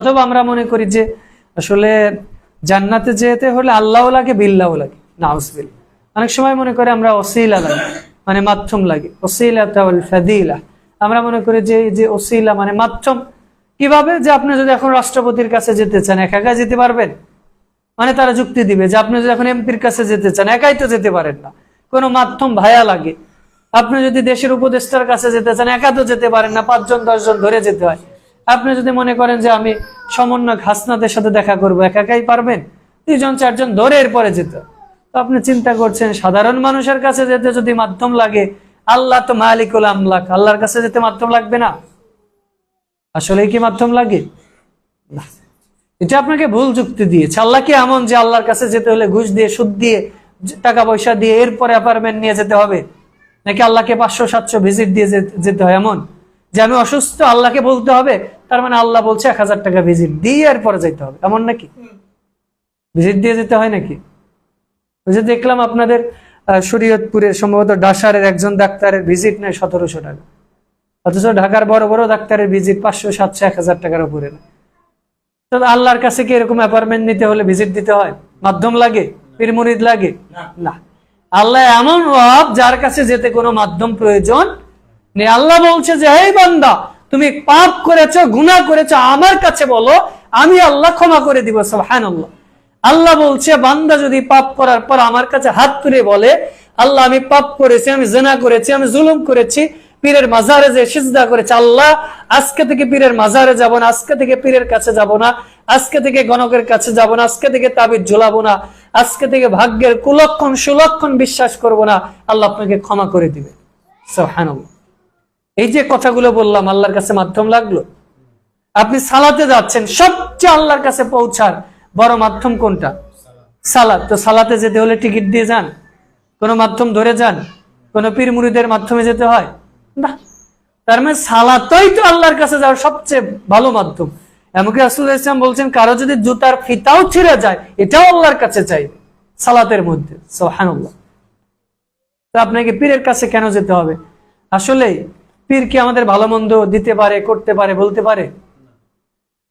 অথবা আমরা মনে করি যে আসলে জান্নাতে যেতে হলে আল্লাহ লাগে বিল্লাহ লাগে নাউজবিল অনেক সময় মনে করি আমরা অসিলা লাগে মানে মাধ্যম লাগে অসিলা আমরা মনে করি যে যে অসিলা মানে মাধ্যম। কীভাবে? যে আপনি যদি এখন রাষ্ট্রপতির কাছে যেতে চান, একা একা যেতে পারবেন? মানে তারা যুক্তি দিবে যে আপনি যদি এখন এমপির কাছে যেতে চান, একাই তো যেতে পারেন না। কোনো মাধ্যম ভায়া লাগে। আপনি যদি দেশের উপদেষ্টার কাছে যেতে চান, একা তো যেতে পারেন না, পাঁচজন, দশজন ধরে যেতে হয়। আপনি যদি মনে করেন যে আমি সমন্বয় হাসনাদের সাথে দেখা করব একা একাই পারবেন? দুইজন, চারজন ধরে এরপরে যেত। তো আপনি চিন্তা করছেন, সাধারণ মানুষের কাছে যেতে যদি মাধ্যম লাগে, আল্লাহ তো মালিকুল আমলাক, আল্লাহর কাছে যেতে মাধ্যম লাগবে না? আসলে কি মাধ্যম লাগে? এটা আপনাকে ভুল যুক্তি দিয়েছে। আল্লাহ কি এমন যে আল্লাহর কাছে যেতে হলে ঘুষ দিয়ে, সুদ দিয়ে টাকা পয়সা দিয়ে এরপরে অ্যাপার্টমেন্ট নিয়ে যেতে হবে? নাকি আল্লাহকে পাঁচশো, সাতশো ভিজিট দিয়ে যেতে হয় এমন? যে আমি অসুস্থ আল্লাহকে বলতে হবে তার মানে আল্লাহ বলছে এক হাজার টাকা ভিজিট দিয়ে এরপরে যেতে হবে। এমন নাকি? ভিজিট দিয়ে যেতে হয় নাকি? যে দেখলাম আপনাদের শরীয়তপুরের সম্ভবত ডাসারের একজন ডাক্তারের ভিজিট নেয় সতেরোশো টাকা। অথচ ঢাকার বড় বড় ডাক্তারের ভিজিট পাঁচশো সাতশো এক হাজার টাকার উপরে নেয়। আল্লাহর কাছে কি এরকম অ্যাপার্টমেন্ট নিতে হলে ভিজিট দিতে হয়? মাধ্যম লাগে? পীর মুরিদ লাগে? না। আল্লাহ এমন রব যার কাছে যেতে কোনো মাধ্যম প্রয়োজন আল্লাহ বলছে যে, এই বান্দা, তুমি পাপ করেছ, গুনাহ করেছ, আমার কাছে বলো, আমি আল্লাহ ক্ষমা করে দিব, সুবহানাল্লাহ। আল্লাহ আল্লাহ বলছে, বান্দা যদি পাপ করার পর আমার কাছে হাত তুলে বলে, আল্লাহ, আমি পাপ করেছি, আমি জেনা করেছি, আমি জুলুম করেছি, পীরের মাজারে যে সিজদা করেছে, আল্লাহ, আজকে থেকে পীরের মাজারে যাব না, আজকে থেকে পীরের কাছে যাব না, আজকে থেকে গণকের কাছে যাব না, আজকে থেকে তাবিজ ঝোলাবো না, আজকে থেকে ভাগ্যের কুলক্ষণ সুলক্ষণ বিশ্বাস করব না, আল্লাহ আপনাকে ক্ষমা করে দিবে। সুবহানাল্লাহ। এই যে কথাগুলো বললাম, আল্লাহর কাছে মাধ্যম লাগল? আপনি সালাতে যাচ্ছেন, সবচেয়ে আল্লাহর কাছে পৌঁছার বড় মাধ্যম কোনটা? সালাত। তো সালাতে যেতে হলে টিকিট দিয়ে যান, কোনো মাধ্যম ধরে যান, কোনো পীর মুরিদের মাধ্যমে যেতে হয়। না তার মানে সালাতই তো আল্লাহর কাছে যাওয়ার সবচেয়ে ভালো মাধ্যম। এমনকি আসুল ইসলাম বলছেন, কারও যদি জুতার ফিতাও ছিঁড়ে যায়, এটাও আল্লাহর কাছে চাইবে সালাতের মধ্যে। সোহানুল্লাহ তো আপনাকে পীরের কাছে কেন যেতে হবে? আসলে পীর কি আমাদের ভালো মন্দ দিতে পারে, করতে পারে, বলতে পারে?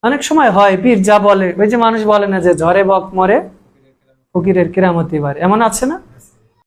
অনেক সময় হয়, পীর যা বলে, ওই যে মানুষ বলে না যে ঝরে বক মরে ফকিরের কেরামতি পারে এমন আছে না?